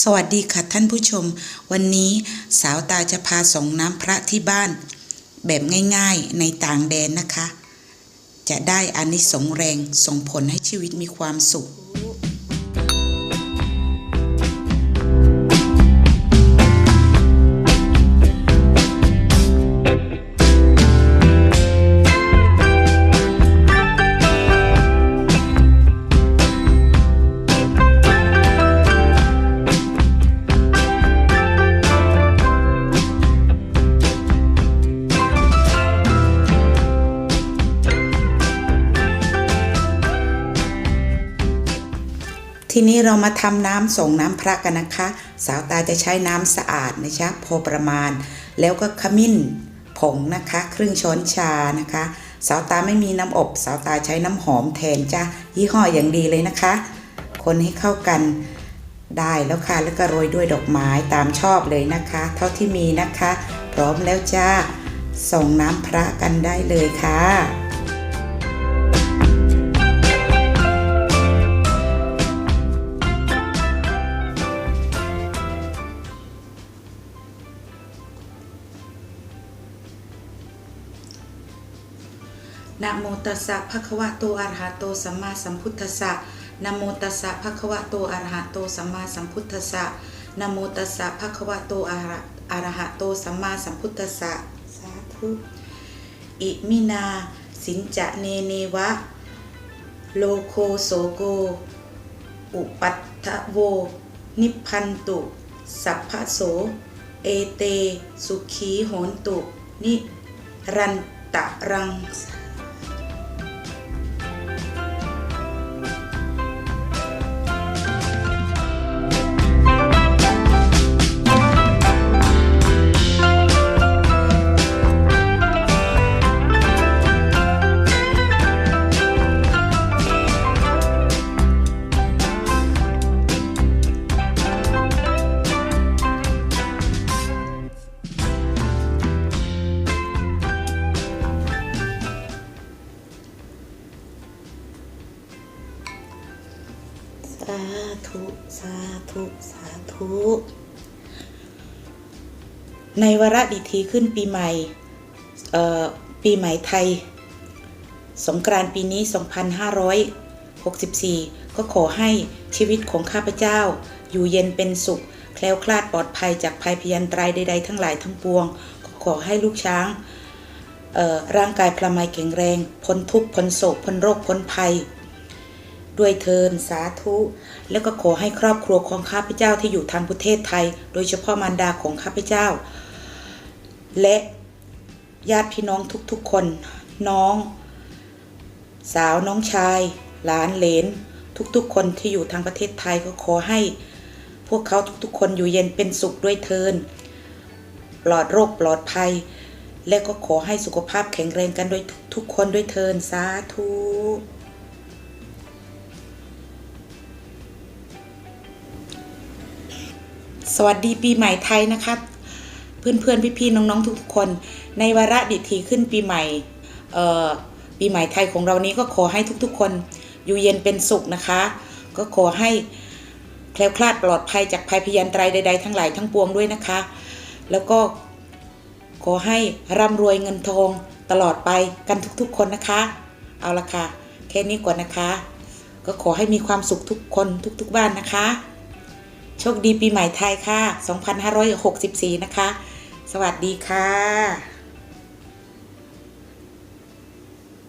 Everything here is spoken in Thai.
สวัสดีค่ะท่านผู้ชม วันนี้สาวตาจะพาส่งน้ำพระที่บ้าน แบบง่ายๆในต่างแดนนะคะ จะได้อานิสงส์แรงส่งผลให้ชีวิตมีความสุข ทีนี้เรามาทำน้ำส่งน้ำพระกันนะคะ สาวตาจะใช้น้ำสะอาดนะคะพอประมาณ แล้วก็ขมิ้นผงนะคะ ครึ่งช้อนชานะคะ สาวตาไม่มีน้ำอบ สาวตาใช้น้ำหอมแทนจ้ะยี่ห้ออย่างดีเลยนะคะ คนให้เข้ากันได้แล้วค่ะแล้วก็โรยด้วยดอกไม้ตามชอบเลยนะคะ เท่าที่มีนะคะ พร้อมแล้วจ้าส่งน้ำพระกันได้เลยค่ะ นะโมตัสสะภะคะวะโตอะระหะโตสัมมาสัมพุทธัสสะนะโมตัสสะภะคะวะโตอะระหะโตสัมมาสัมพุทธัสสะนะโมตัสสะภะคะวะโตอะระอะระหะโตสัมมาสัมพุทธัสสะสาธุอิมินาสินจะเนเนวะ โลโคโสโก อุปัตถโว นิพพันตุ สัพพะโส เอเต สุขีโหนตุ นิรันตะรังสา ธุสาธุสาธุในวาระดิถีขึ้นปีใหม่ปีใหม่ไทย สงกรานต์ปีนี้ 2564 ก็ขอให้ชีวิตของข้าพเจ้า อยู่เย็นเป็นสุข แคล้วคลาดปลอดภัยจากภัยพยันตรายใดๆทั้งหลายทั้งปวง ก็ขอให้ลูกช้างร่างกายพลามัยแข็งแรง พ้นทุกข์พ้นโศกพ้นโรคพ้นภัย ด้วยเทินสาธุ แล้วก็ขอให้ครอบครัวของข้าพเจ้าที่อยู่ทางประเทศไทย โดยเฉพาะมารดาของข้าพเจ้า และญาติพี่น้องทุกๆคน น้อง สาวน้องชาย หลานเหลน ทุกๆ คนที่อยู่ทางประเทศไทยก็ขอให้ พวกเขาทุกๆ คนอยู่เย็นเป็นสุขด้วยเทินปลอดโรคปลอดภัย และก็ขอให้สุขภาพแข็งแรงกันด้วยทุกๆคนด้วยเทินสาธุ สวัสดีปีใหม่ไทยนะคะ เพื่อนๆพี่ๆน้องๆทุกคน ในวาระดิถีขึ้นปีใหม่ปีใหม่ไทยของเรานี้ก็ขอให้ทุกๆ คนอยู่เย็นเป็นสุขนะคะ ก็ขอให้แคล้วคลาดปลอดภัยจากภัยพยันตรายใด ๆ ทั้งหลายทั้งปวงด้วยนะคะ แล้วก็ขอให้ร่ำรวยเงินทองตลอดไปกันทุกๆ คนนะคะ เอาละค่ะ แค่นี้ก่อนนะคะ ก็ขอให้มีความสุขทุกคนทุกๆบ้านนะคะ โชคดีปีใหม่ไทยค่ะ 2564 นะคะ สวัสดีค่ะ